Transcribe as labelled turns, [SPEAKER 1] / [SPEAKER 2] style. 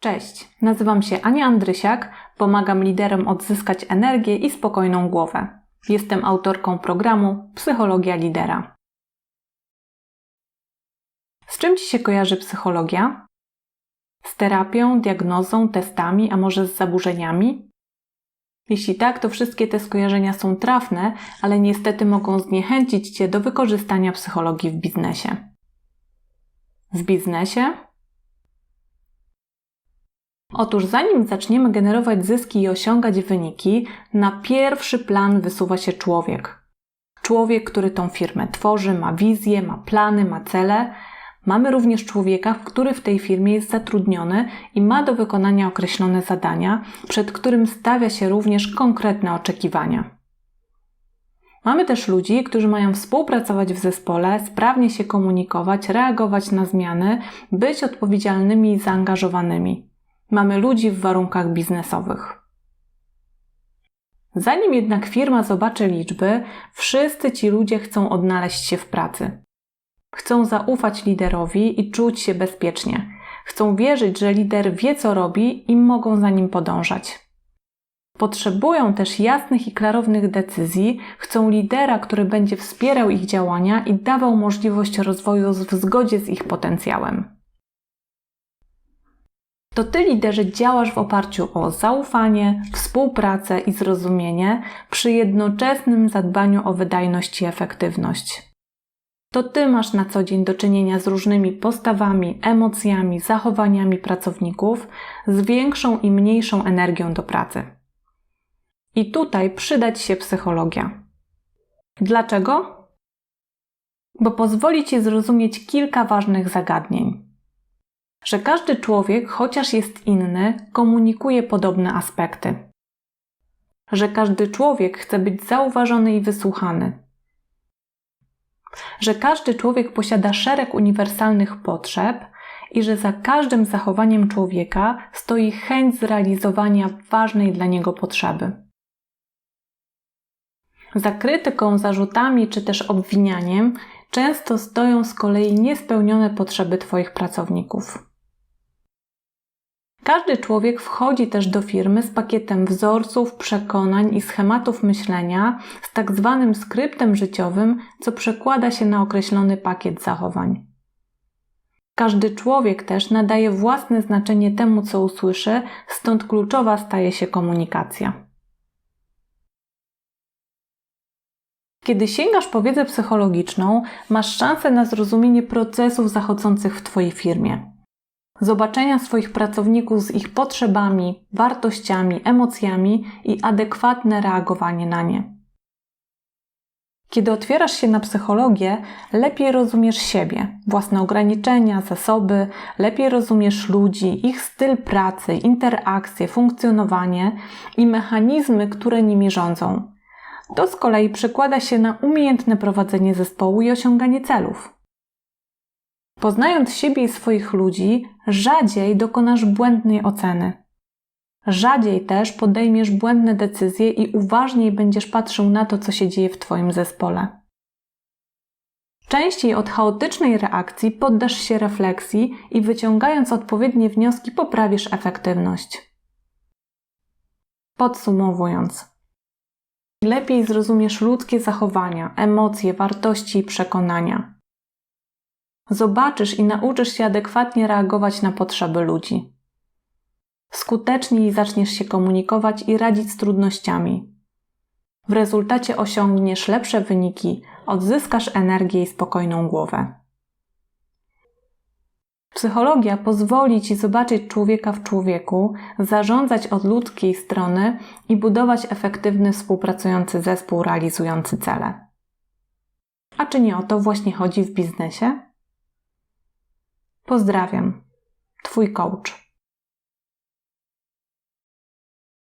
[SPEAKER 1] Cześć, nazywam się Ania Andrysiak, pomagam liderom odzyskać energię i spokojną głowę. Jestem autorką programu Psychologia Lidera. Z czym Ci się kojarzy psychologia? Z terapią, diagnozą, testami, a może z zaburzeniami? Jeśli tak, to wszystkie te skojarzenia są trafne, ale niestety mogą zniechęcić Cię do wykorzystania psychologii w biznesie. W biznesie? Otóż zanim zaczniemy generować zyski i osiągać wyniki, na pierwszy plan wysuwa się człowiek. Człowiek, który tą firmę tworzy, ma wizję, ma plany, ma cele. Mamy również człowieka, który w tej firmie jest zatrudniony i ma do wykonania określone zadania, przed którym stawia się również konkretne oczekiwania. Mamy też ludzi, którzy mają współpracować w zespole, sprawnie się komunikować, reagować na zmiany, być odpowiedzialnymi i zaangażowanymi. Mamy ludzi w warunkach biznesowych. Zanim jednak firma zobaczy liczby, wszyscy ci ludzie chcą odnaleźć się w pracy. Chcą zaufać liderowi i czuć się bezpiecznie. Chcą wierzyć, że lider wie, co robi i mogą za nim podążać. Potrzebują też jasnych i klarownych decyzji, chcą lidera, który będzie wspierał ich działania i dawał możliwość rozwoju w zgodzie z ich potencjałem to ty, liderze, działasz w oparciu o zaufanie, współpracę i zrozumienie przy jednoczesnym zadbaniu o wydajność i efektywność. To ty masz na co dzień do czynienia z różnymi postawami, emocjami, zachowaniami pracowników, z większą i mniejszą energią do pracy. I tutaj przydać się psychologia. Dlaczego? Bo pozwoli ci zrozumieć kilka ważnych zagadnień że każdy człowiek, chociaż jest inny, komunikuje podobne aspekty. Że każdy człowiek chce być zauważony i wysłuchany. Że każdy człowiek posiada szereg uniwersalnych potrzeb i że za każdym zachowaniem człowieka stoi chęć zrealizowania ważnej dla niego potrzeby. Za krytyką, zarzutami czy też obwinianiem często stoją z kolei niespełnione potrzeby Twoich pracowników. Każdy człowiek wchodzi też do firmy z pakietem wzorców, przekonań i schematów myślenia, z tak zwanym skryptem życiowym, co przekłada się na określony pakiet zachowań. Każdy człowiek też nadaje własne znaczenie temu, co usłyszy, stąd kluczowa staje się komunikacja. Kiedy sięgasz po wiedzę psychologiczną, masz szansę na zrozumienie procesów zachodzących w Twojej firmie zobaczenia swoich pracowników z ich potrzebami, wartościami, emocjami i adekwatne reagowanie na nie. Kiedy otwierasz się na psychologię, lepiej rozumiesz siebie, własne ograniczenia, zasoby, lepiej rozumiesz ludzi, ich styl pracy, interakcje, funkcjonowanie i mechanizmy, które nimi rządzą. To z kolei przekłada się na umiejętne prowadzenie zespołu i osiąganie celów. Poznając siebie i swoich ludzi, rzadziej dokonasz błędnej oceny. Rzadziej też podejmiesz błędne decyzje i uważniej będziesz patrzył na to, co się dzieje w Twoim zespole. Częściej od chaotycznej reakcji poddasz się refleksji i wyciągając odpowiednie wnioski poprawisz efektywność. Podsumowując, lepiej zrozumiesz ludzkie zachowania, emocje, wartości i przekonania zobaczysz i nauczysz się adekwatnie reagować na potrzeby ludzi. Skuteczniej zaczniesz się komunikować i radzić z trudnościami. W rezultacie osiągniesz lepsze wyniki, odzyskasz energię i spokojną głowę. Psychologia pozwoli Ci zobaczyć człowieka w człowieku, zarządzać od ludzkiej strony i budować efektywny, współpracujący zespół realizujący cele. A czy nie o to właśnie chodzi w biznesie? Pozdrawiam. Twój coach.